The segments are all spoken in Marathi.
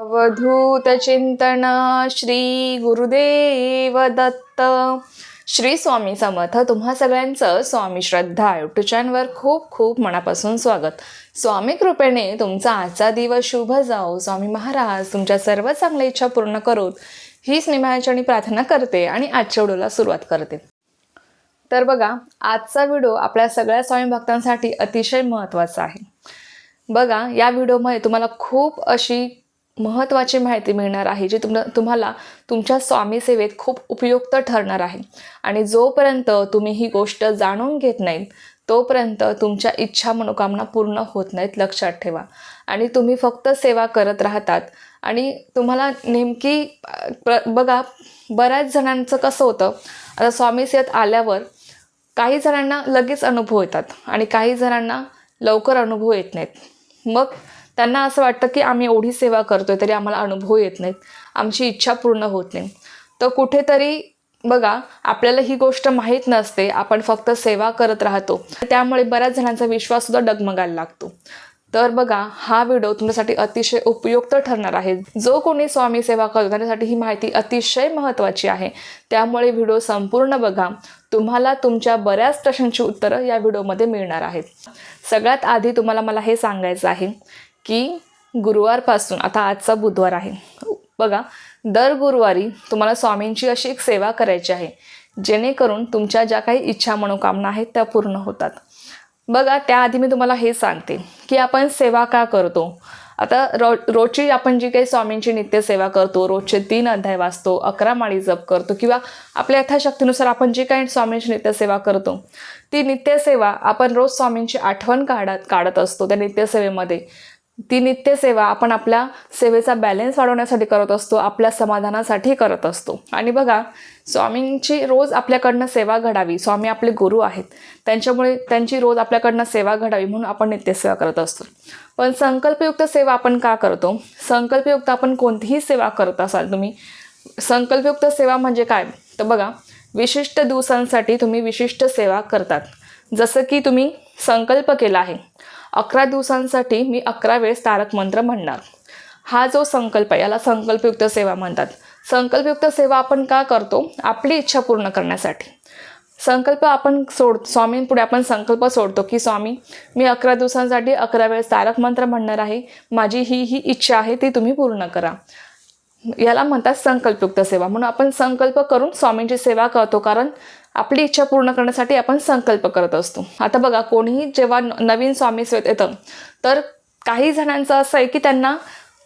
अवधूत चिंतन श्री गुरुदेव दत्त. श्री स्वामी समर्थ तुम्हा सगळ्यांचं स्वामी श्रद्धा युट्यूब चॅनलवर खूप खूप मनापासून स्वागत. स्वामी कृपेने तुमचा आजचा दिवस शुभ जाओ. स्वामी महाराज तुमच्या सर्व चांगल्या इच्छा पूर्ण करोत हीच मी माझ्याच्यानी प्रार्थना करते आणि आजच्या व्हिडिओला सुरुवात करते. तर बघा आजचा व्हिडिओ आपल्या सगळ्या स्वामी भक्तांसाठी अतिशय महत्त्वाचा आहे. बघा या व्हिडिओमध्ये तुम्हाला खूप अशी महत्त्वाची माहिती मिळणार आहे जी तुम तुम्हाला तुमच्या स्वामीसेवेत खूप उपयुक्त ठरणार आहे. आणि जोपर्यंत तुम्ही ही गोष्ट जाणून घेत नाहीत तोपर्यंत तुमच्या इच्छा मनोकामना पूर्ण होत नाहीत लक्षात ठेवा. आणि तुम्ही फक्त सेवा करत राहतात. आणि तुम्हाला नेमकी प्र बघा बऱ्याच जणांचं कसं होतं आता स्वामी सेवेत आल्यावर काही जणांना लगेच अनुभव येतात आणि काही जणांना लवकर अनुभव येत नाहीत. मग त्यांना असं वाटतं की आम्ही एवढी सेवा करतोय तरी आम्हाला अनुभव येत नाहीत. आमची इच्छा पूर्ण होत नाही. तर कुठेतरी बघा आपल्याला ही गोष्ट माहीत नसते आपण फक्त सेवा करत राहतो. त्यामुळे बऱ्याच जणांचा विश्वाससुद्धा डगमगायला लागतो. तर बघा हा व्हिडिओ तुमच्यासाठी अतिशय उपयुक्त ठरणार आहे. जो कोणी स्वामी सेवा करतो त्याच्यासाठी ही माहिती अतिशय महत्त्वाची आहे. त्यामुळे व्हिडिओ संपूर्ण बघा. तुम्हाला तुमच्या बऱ्याच प्रश्नांची उत्तरं या व्हिडिओमध्ये मिळणार आहेत. सगळ्यात आधी तुम्हाला मला हे सांगायचं आहे की गुरुवारपासून आता आजचा बुधवार आहे. बघा दर गुरुवारी तुम्हाला स्वामींची अशी एक सेवा करायची आहे जेणेकरून तुमच्या ज्या काही इच्छा मनोकामना आहेत त्या पूर्ण होतात. बघा त्याआधी मी तुम्हाला हे सांगते की आपण सेवा का करतो? आता रो रोजची आपण जी काही स्वामींची नित्यसेवा करतो रोजचे तीन अध्याय वाचतो अकरा माळी जप करतो किंवा आपल्या यथाशक्तीनुसार आपण जी काही स्वामींची नित्यसेवा करतो ती नित्यसेवा आपण रोज स्वामींची आठवण काढत काढत असतो त्या नित्यसेवेमध्ये. ती नित्यसेवा आपण आपल्या सेवेचा बॅलेन्स वाढवण्यासाठी करत असतो आपल्या समाधानासाठी करत असतो. आणि बघा स्वामींची रोज आपल्याकडनं सेवा घडावी स्वामी आपले गुरु आहेत. त्यांच्यामुळे त्यांची रोज आपल्याकडनं सेवा घडावी म्हणून आपण नित्यसेवा करत असतो. पण संकल्पयुक्त सेवा आपण का करतो? संकल्पयुक्त आपण कोणतीही सेवा करत असाल तुम्ही संकल्पयुक्त सेवा म्हणजे काय? तर बघा विशिष्ट दिवसांसाठी तुम्ही विशिष्ट सेवा करतात. जसं की तुम्ही संकल्प केला आहे अकरा दिवसांसाठी मी अकरा वेळेस तारक मंत्र म्हणणार. हा जो संकल्प आहे याला संकल्पयुक्त सेवा म्हणतात. संकल्पयुक्त सेवा आपण का करतो? आपली इच्छा पूर्ण करण्यासाठी. संकल्प आपण सोड स्वामींपुढे आपण संकल्प सोडतो की स्वामी मी अकरा दिवसांसाठी अकरा वेळेस तारक मंत्र म्हणणार आहे. माझी ही ही इच्छा आहे ती तुम्ही पूर्ण करा. याला म्हणतात संकल्पयुक्त सेवा. म्हणून आपण संकल्प करून स्वामींची सेवा करतो. कारण आपली इच्छा पूर्ण करण्यासाठी आपण संकल्प करत असतो. आता बघा कोणीही जेव्हा न- नवीन स्वामी सेवेत येतं तर काही जणांचं असं आहे की त्यांना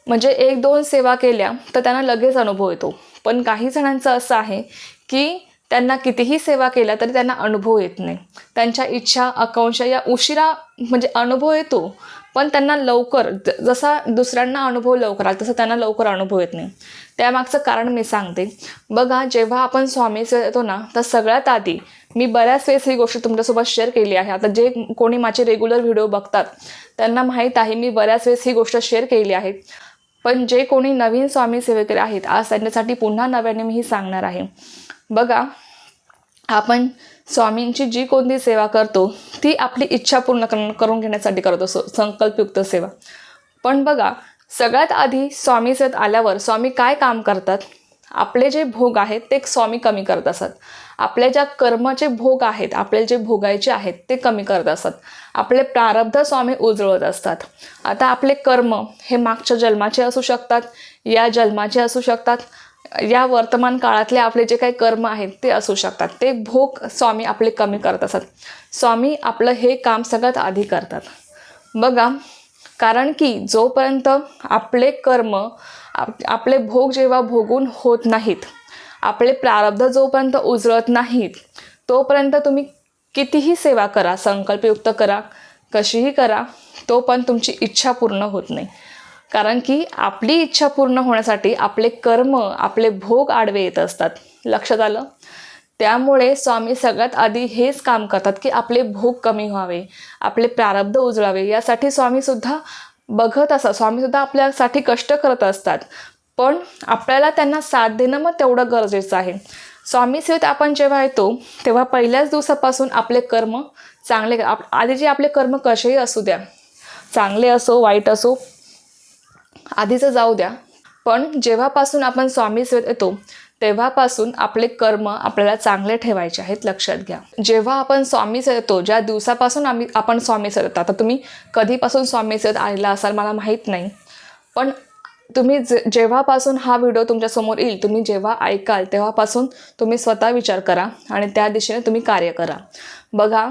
म्हणजे एक दोन सेवा केल्या तर त्यांना लगेच अनुभव येतो. पण काही जणांचं असं आहे की त्यांना कितीही सेवा केल्या तरी त्यांना अनुभव येत नाही. त्यांच्या इच्छा आकांक्षा या उशिरा म्हणजे अनुभव येतो पण त्यांना लवकर ज- जसा दुसऱ्यांना अनुभव लवकर आला तसं त्यांना लवकर अनुभव येत नाही. त्यामागचं कारण मी सांगते. बघा जेव्हा आपण स्वामी येतो ना तर सगळ्यात आधी मी बऱ्याच वेळेस ही गोष्ट तुमच्यासोबत शेअर केली आहे. आता जे कोणी माझे रेग्युलर व्हिडिओ बघतात त्यांना माहीत आहे मी बऱ्याच वेळेस ही गोष्ट शेअर केली आहे. पण जे कोणी नवीन स्वामी सेवेकरी आहेत आज त्यांच्यासाठी पुन्हा नव्याने मी ही सांगणार आहे. बघा आपण स्वामींची जी कोणती सेवा करतो ती आपली इच्छा पूर्ण कर करून घेण्यासाठी करत असतो संकल्पयुक्त सेवा. पण बघा सगळ्यात आधी स्वामी आल्यावर स्वामी काय काम करतात? आपले जे भोग आहेत ते स्वामी कमी करत असत. आपल्या ज्या कर्माचे भोग आहेत आपले जे भोगायचे आहेत ते कमी करत असत. आपले प्रारब्ध स्वामी उजळत असतात. आता आपले कर्म हे मागच्या जन्माचे असू शकतात या जन्माचे असू शकतात या वर्तमान काळातले आपले जे काही कर्म आहेत ते असू शकतात. ते भोग स्वामी आपले कमी करत असत. स्वामी आपलं हे काम सगळ्यात आधी करतात. बघा कारण की जोपर्यंत आपले कर्म आप आपले भोग जेव्हा भोगून होत नाहीत आपले प्रारब्ध जोपर्यंत उजळत नाहीत तोपर्यंत तुम्ही कितीही सेवा करा संकल्पयुक्त करा कशीही करा तो पण तुमची इच्छा पूर्ण होत नाही. कारण की आपली इच्छा पूर्ण होण्यासाठी आपले कर्म आपले भोग आडवे येत असतात. लक्षात आलं? त्यामुळे स्वामी सगळ्यात आधी हेच काम करतात की आपले भोग कमी व्हावे आपले प्रारब्ध उजळावे. यासाठी स्वामीसुद्धा बघत असतात. स्वामीसुद्धा आपल्यासाठी कष्ट करत असतात. पण आपल्याला त्यांना साथ देणं मग तेवढं गरजेचं आहे. स्वामी सेवेत आपण जेव्हा येतो तेव्हा पहिल्याच दिवसापासून आपले कर्म चांगले आप आधी जे आपले कर्म कसेही असू द्या चांगले असो वाईट असो आधीचं जाऊ द्या. पण जेव्हापासून आपण स्वामी सेवेत येतो तेव्हापासून आपले कर्म आपल्याला चांगले ठेवायचे आहेत लक्षात घ्या. जेव्हा आपण स्वामी सेवेत येतो ज्या दिवसापासून आम्ही आपण स्वामी सेवेत येतो आता तुम्ही कधीपासून स्वामी सेवेत आलेला असाल मला माहीत नाही. पण तुम्ही जे जेव्हापासून हा व्हिडिओ तुमच्यासमोर येईल तुम्ही जेव्हा ऐकाल तेव्हापासून तुम्ही स्वतः विचार करा आणि त्या दिशेने तुम्ही कार्य करा. बघा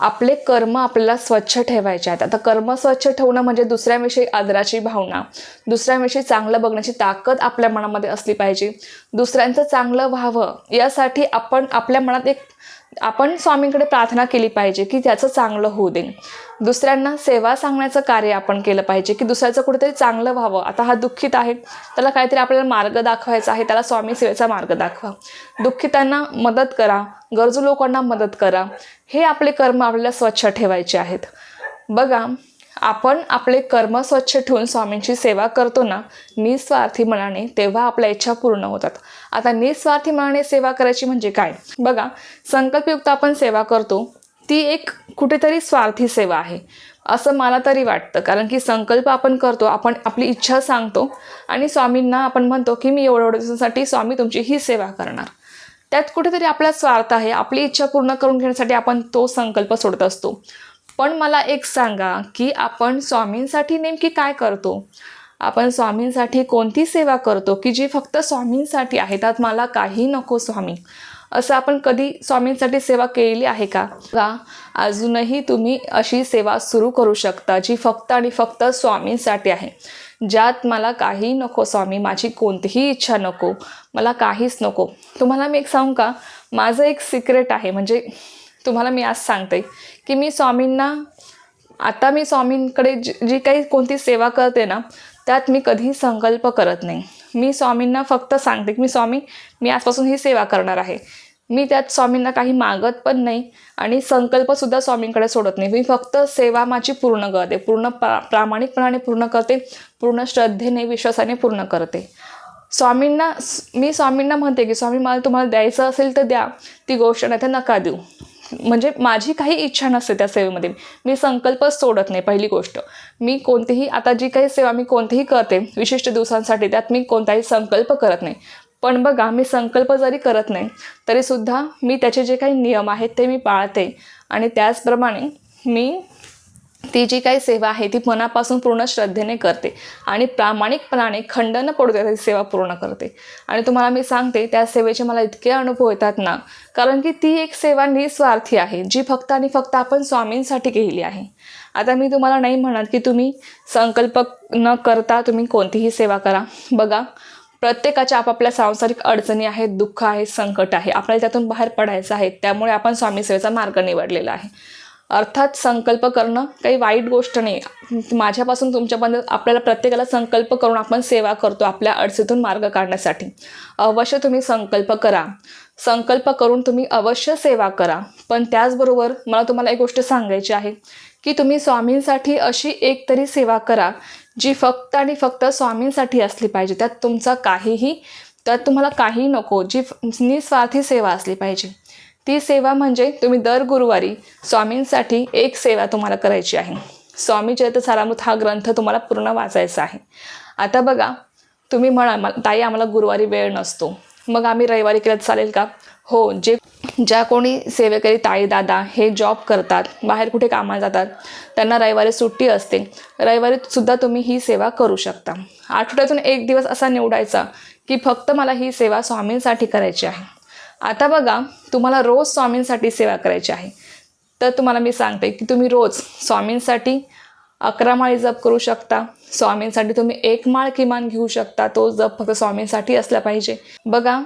आपले कर्म आपल्याला स्वच्छ ठेवायचे आहेत. आता कर्म स्वच्छ ठेवणं म्हणजे दुसऱ्याविषयी आदराची भावना. दुसऱ्याविषयी चांगलं बघण्याची ताकद आपल्या मनामध्ये असली पाहिजे. दुसऱ्यांचं चांगलं व्हावं यासाठी आपण आपल्या मनात एक आपण स्वामींकडे प्रार्थना केली पाहिजे की त्याचं चांगलं होऊ दे. दुसऱ्यांना सेवा सांगण्याचं कार्य आपण केलं पाहिजे की दुसऱ्याचं कुठेतरी चांगलं व्हावं. आता हा दुःखित आहे. त्याला काहीतरी आपल्याला मार्ग दाखवायचा आहे. त्याला स्वामी सेवेचा मार्ग दाखवा. दुःखितांना मदत करा. गरजू लोकांना मदत करा. हे आपले कर्म आपल्याला स्वच्छ ठेवायचे आहेत. बघा आपण आपले कर्म स्वच्छ ठेवून स्वामींची सेवा करतो ना निस्वार्थी मनाने तेव्हा आपल्या इच्छा पूर्ण होतात. आता निस्वार्थी मनाने सेवा करायची म्हणजे काय? बघा संकल्पयुक्त आपण सेवा करतो ती एक कुठेतरी स्वार्थी सेवा आहे. असं मला तरी वाटतं कारण की संकल्प आपण करतो आपण आपली इच्छा सांगतो आणि स्वामींना आपण म्हणतो की मी एवढ्या दिवसांसाठी स्वामी तुमची ही सेवा करणार. त्यात कुठेतरी आपला स्वार्थ आहे आपली इच्छा पूर्ण करून घेण्यासाठी आपण तो संकल्प सोडत असतो. पण मला एक सांगा की आपण स्वामींसाठी नेमकी काय करतो? आपण स्वामींसाठी कोणती सेवा करतो की जी फक्त स्वामींसाठी आहे? त्यात मला काही नको स्वामी. असं आपण कधी स्वामींसाठी सेवा केलेली आहे का? का अजूनही तुम्ही अशी सेवा सुरू करू शकता जी फक्त आणि फक्त स्वामींसाठी आहे. ज्यात मला काही नको स्वामी माझी कोणतीही इच्छा नको मला काहीच नको. तुम्हाला मी एक सांगू का? माझं एक सिक्रेट आहे म्हणजे तुम्हाला मी आज सांगते की मी स्वामींना आता मी स्वामींकडे जी जी काही कोणती सेवा करते ना त्यात मी कधीही संकल्प करत नाही. मी स्वामींना फक्त सांगते की मी स्वामी मी आजपासून ही सेवा करणार आहे. मी त्यात स्वामींना काही मागत पण नाही आणि संकल्पसुद्धा स्वामींकडे सोडत नाही. मी फक्त सेवा माझी पूर्ण करते पूर्ण प्रा प्रामाणिकपणाने पूर्ण करते पूर्ण श्रद्धेने विश्वासाने पूर्ण करते. स्वामींना मी स्वामींना म्हणते की स्वामी मला तुम्हाला द्यायचं असेल तर द्या. ती गोष्ट नाही तर नका देऊ. म्हणजे माझी काही इच्छा नसते त्या सेवेमध्ये. मी संकल्पच सोडत नाही पहिली गोष्ट. मी कोणतीही आता जी काही सेवा मी कोणतीही करते विशिष्ट दिवसांसाठी त्यात मी कोणताही संकल्प करत नाही. पण बघा मी संकल्प जरी करत नाही तरीसुद्धा मी त्याचे जे काही नियम आहेत ते मी पाळते. आणि त्याचप्रमाणे मी ती जी काही सेवा आहे ती मनापासून पूर्ण श्रद्धेने करते आणि प्रामाणिकपणाने खंड न पडू देता ती सेवा पूर्ण करते. आणि तुम्हाला मी सांगते त्या सेवेचे मला इतके अनुभव येतात ना कारण की ती एक सेवा निस्वार्थी आहे जी फक्त आणि फक्त आपण स्वामींसाठी केलेली आहे. आता मी तुम्हाला नाही म्हणत की तुम्ही संकल्प न करता तुम्ही कोणतीही सेवा करा. बघा प्रत्येकाच्या आपापल्या सांसारिक अडचणी आहेत दुःख आहे संकट आहे आपल्याला त्यातून बाहेर पडायचं आहे त्यामुळे आपण स्वामी सेवेचा मार्ग निवडलेला आहे. अर्थात संकल्प करणं काही वाईट गोष्ट नाही. माझ्यापासून तुमच्यापर्यंत आपल्याला प्रत्येकाला संकल्प करून आपण सेवा करतो आपल्या अडचणीतून मार्ग काढण्यासाठी. अवश्य तुम्ही संकल्प करा. संकल्प करून तुम्ही अवश्य सेवा करा. पण त्याचबरोबर मला तुम्हाला एक गोष्ट सांगायची आहे की तुम्ही स्वामींसाठी अशी एक तरी सेवा करा जी फक्त आणि फक्त स्वामींसाठी असली पाहिजे. त्यात तुमचा काहीही त्यात तुम्हाला काही नको जी निस्वार्थी सेवा असली पाहिजे. ती सेवा म्हणजे तुम्ही दर गुरुवारी स्वामींसाठी एक सेवा तुम्हाला करायची आहे. स्वामी चरितसारामृत हा ग्रंथ तुम्हाला पूर्ण वाचायचा आहे. आता बघा तुम्ही म्हणा ताई आम्हाला गुरुवारी वेळ नसतो. मग आम्ही रविवारी केलं चालेल का? हो जे ज्या कोणी सेवेकरी ताई दादा हे जॉब करतात बाहेर कुठे कामाला जातात त्यांना रविवारी सुट्टी असते. रविवारी सुद्धा तुम्ही ही सेवा करू शकता. आठवड्यातून एक दिवस असा निवडायचा की फक्त मला ही सेवा स्वामींसाठी करायची आहे. आता बघा तुम्हाला रोज स्वामींसाठी सेवा करायची आहे. तर तुम्हाला मी सांगते की तुम्ही रोज स्वामींसाठी अकरा माळी जप करू शकता. स्वामींसाठी तुम्ही एक माळ किमान घेऊ शकता. तो जप फक्त स्वामींसाठी असला पाहिजे. बघा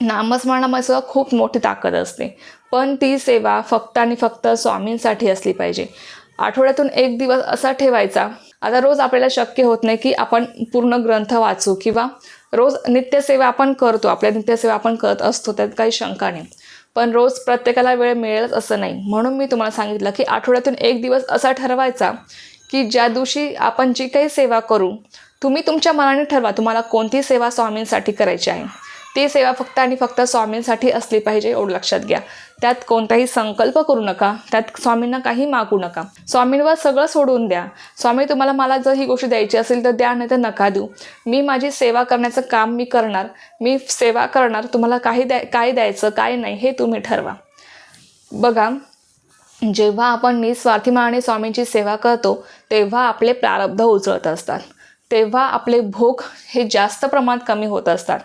नामस्मरणामध्ये सुद्धा खूप मोठी ताकद असते. पण ती सेवा फक्त आणि फक्त स्वामींसाठी असली पाहिजे. आठवड्यातून एक दिवस असा ठेवायचा. आता रोज आपल्याला शक्य होत नाही की आपण पूर्ण ग्रंथ वाचू किंवा रोज नित्यसेवा आपण करतो आपल्या नित्यसेवा आपण करत असतो त्यात काही शंका नाही. पण रोज प्रत्येकाला वेळ मिळेलच असं नाही. म्हणून मी तुम्हाला सांगितलं की आठवड्यातून एक दिवस असा ठरवायचा की ज्या दिवशी आपण जी काही सेवा करू तुम्ही तुमच्या मनाने ठरवा तुम्हाला कोणती सेवा स्वामींसाठी करायची आहे. ती सेवा फक्त आणि फक्त स्वामींसाठी असली पाहिजे एवढं लक्षात घ्या. त्यात कोणताही संकल्प करू नका त्यात स्वामींना काही मागू नका. स्वामींवर सगळं सोडून द्या. स्वामी तुम्हाला मला जर ही गोष्ट द्यायची असेल तर द्या नाही तर नका देऊ. मी माझी सेवा करण्याचं काम मी करणार. मी सेवा करणार तुम्हाला काही द्या काय द्यायचं काय नाही हे तुम्ही ठरवा. बघा जेव्हा आपण निस्वार्थी मनाने स्वामींची सेवा करतो तेव्हा आपले प्रारब्ध उचळत असतात. तेव्हा आपले भोग हे जास्त प्रमाणात कमी होत असतात.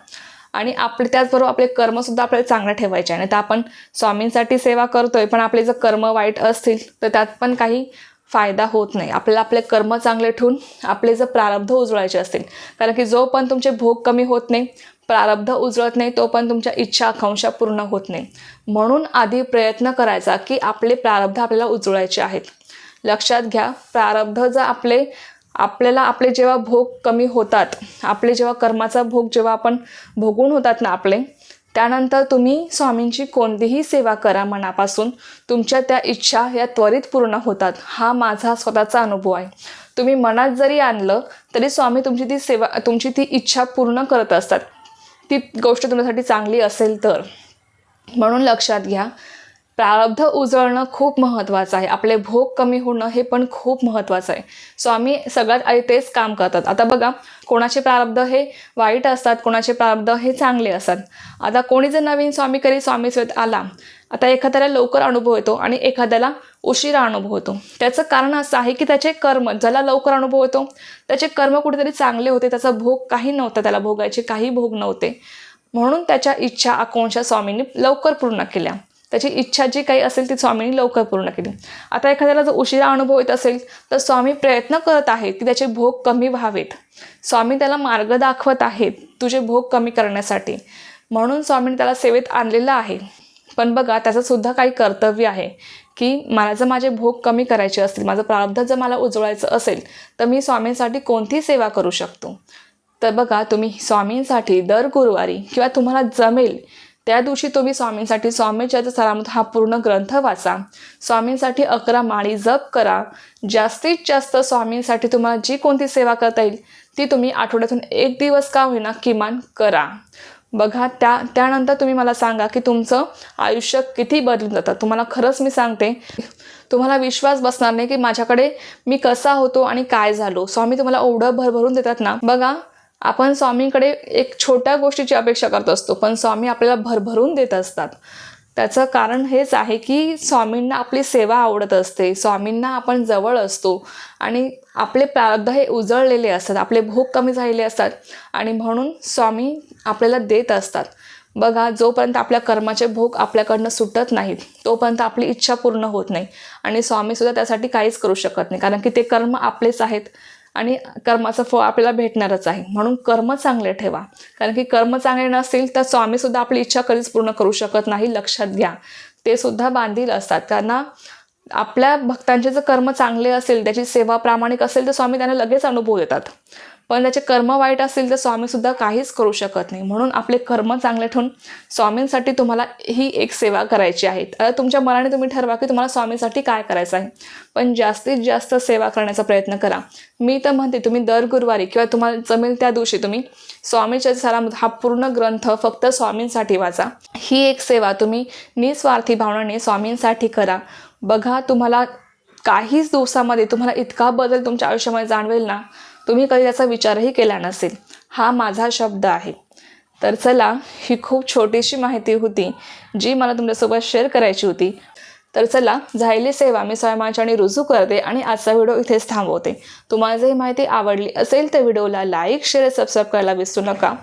आणि आपले त्याचबरोबर आपले कर्मसुद्धा आपल्याला चांगलं ठेवायचे आहे नाही तर आपण स्वामींसाठी सेवा करतोय पण आपले जर कर्म वाईट असतील तर त्यात पण काही फायदा होत नाही. आपल्याला आपले कर्म चांगले ठेवून आपले जर प्रारब्ध उजळायचे असतील कारण की जो पण तुमचे भोग कमी होत नाही प्रारब्ध उजळत नाही तो पण तुमच्या इच्छा आकांक्षा पूर्ण होत नाही. म्हणून आधी प्रयत्न करायचा की आपले प्रारब्ध आपल्याला उजळायचे आहेत. लक्षात घ्या प्रारब्ध जर आपले आपल्याला आपले जेव्हा भोग कमी होतात आपले जेव्हा कर्माचा भोग जेव्हा आपण भोगून होतात ना आपले त्यानंतर तुम्ही स्वामींची कोणतीही सेवा करा मनापासून तुमच्या त्या इच्छा या त्वरित पूर्ण होतात. हा माझा स्वतःचा अनुभव आहे. तुम्ही मनात जरी आणलं तरी स्वामी तुमची ती सेवा तुमची ती इच्छा पूर्ण करत असतात. ती गोष्ट तुमच्यासाठी चांगली असेल तर. म्हणून लक्षात घ्या प्रारब्ध उजळणं खूप महत्त्वाचं आहे. आपले भोग कमी होणं हे पण खूप महत्त्वाचं आहे. स्वामी सगळ्यात आधी तेच काम करतात. आता बघा कोणाचे प्रारब्ध हे वाईट असतात कोणाचे प्रारब्ध हे चांगले असतात. आता कोणी जर नवीन स्वामी करी स्वामी सेवेत आला आता एखाद्याला लवकर अनुभव येतो आणि एखाद्याला उशिरा अनुभव होतो. त्याचं कारण असं आहे की त्याचे कर्म ज्याला लवकर अनुभव येतो त्याचे कर्म कुठेतरी चांगले होते त्याचा भोग काही नव्हता त्याला भोगायचे काही भोग नव्हते. म्हणून त्याच्या इच्छा आकांक्षा स्वामींनी लवकर पूर्ण केल्या. त्याची इच्छा जी काही असेल ती स्वामींनी लवकर पूर्ण केली. आता एखाद्याला जर उशिरा अनुभव येत असेल तर स्वामी प्रयत्न करत आहेत की त्याचे भोग कमी व्हावेत. स्वामी त्याला मार्ग दाखवत आहेत तुझे भोग कमी करण्यासाठी. म्हणून स्वामींनी त्याला सेवेत आणलेलं आहे. पण बघा त्याचं सुद्धा काही कर्तव्य आहे की मला जर माझे भोग कमी करायचे असतील माझं प्रारब्ध जर मला उजवायचं असेल तर मी स्वामींसाठी कोणती सेवा करू शकतो? तर बघा तुम्ही स्वामींसाठी दर गुरुवारी किंवा तुम्हाला जमेल त्या दिवशी तुम्ही स्वामींसाठी स्वामीच्या सलामत हा पूर्ण ग्रंथ वाचा. स्वामींसाठी अकरा माळी जप करा. जास्तीत जास्त स्वामींसाठी तुम्हाला जी कोणती सेवा करता येईल ती तुम्ही आठवड्यातून एक दिवस का होईना किमान करा. बघा त्या त्यानंतर तुम्ही मला सांगा की तुमचं आयुष्य किती बदलून जातं. तुम्हाला खरंच मी सांगते तुम्हाला विश्वास बसणार नाही की माझ्याकडे मी कसा होतो आणि काय झालो. स्वामी तुम्हाला एवढं भरभरून देतात ना. बघा आपण स्वामींकडे एक छोट्या गोष्टीची अपेक्षा करत असतो पण स्वामी आपल्याला भरभरून देत असतात. त्याचं कारण हेच आहे की स्वामींना आपली सेवा आवडत असते स्वामींना आपण जवळ असतो आणि आपले प्रारब्ध हे उजळलेले असतात आपले भोग कमी झालेले असतात आणि म्हणून स्वामी आपल्याला देत असतात. बघा जोपर्यंत आपल्या कर्माचे भोग आपल्याकडनं सुटत नाहीत तोपर्यंत आपली इच्छा पूर्ण होत नाही आणि स्वामीसुद्धा त्यासाठी काहीच करू शकत नाही कारण की ते कर्म आपलेच आहेत. आणि कर्माचं फळ आपल्याला भेटणारच आहे. म्हणून कर्म चांगले ठेवा. कारण की कर्म चांगले नसतील तर स्वामीसुद्धा आपली इच्छा कधीच पूर्ण करू शकत नाही लक्षात घ्या. ते सुद्धा बांधील असतात. त्यांना आपल्या भक्तांचे जर कर्म चांगले असेल त्याची सेवा प्रामाणिक असेल तर स्वामी त्यांना लगेच अनुभव देतात. पण त्याचे कर्म वाईट असेल तर स्वामीसुद्धा काहीच करू शकत नाही. म्हणून आपले कर्म चांगले ठेवून स्वामींसाठी तुम्हाला ही एक सेवा करायची आहे. आता तुमच्या मनाने तुम्ही ठरवा की तुम्हाला स्वामींसाठी काय करायचं आहे. पण जास्तीत जास्त सेवा करण्याचा प्रयत्न करा. मी तर म्हणते तुम्ही दर गुरुवारी किंवा तुम्हाला जमेल त्या दिवशी तुम्ही स्वामीच्या सारा हा पूर्ण ग्रंथ फक्त स्वामींसाठी वाचा. ही एक सेवा तुम्ही निस्वार्थी भावनाने स्वामींसाठी करा. बघा तुम्हाला काहीच दिवसामध्ये तुम्हाला इतका बदल तुमच्या आयुष्यामध्ये जाणवेल ना. तुम्ही कधी त्याचा विचारही केला नसेल. हा माझा शब्द आहे. तर चला ही खूप छोटीशी माहिती होती जी मला तुमच्यासोबत शेअर करायची होती. तर चला झायली सेवा मी स्वयंमाच्याने रुजू करते आणि आजचा व्हिडिओ इथेच थांबवते. तुम्हाला जर ही माहिती आवडली असेल तर व्हिडिओला लाईक शेअर सबस्क्राईब करायला विसरू नका.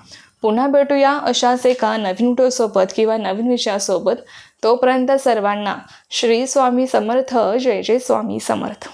पुन्हा भेटूया अशाच एका नवीन व्हिडिओसोबत किंवा नवीन विषयासोबत. तोपर्यंत सर्वांना श्री स्वामी समर्थ जय जय स्वामी समर्थ.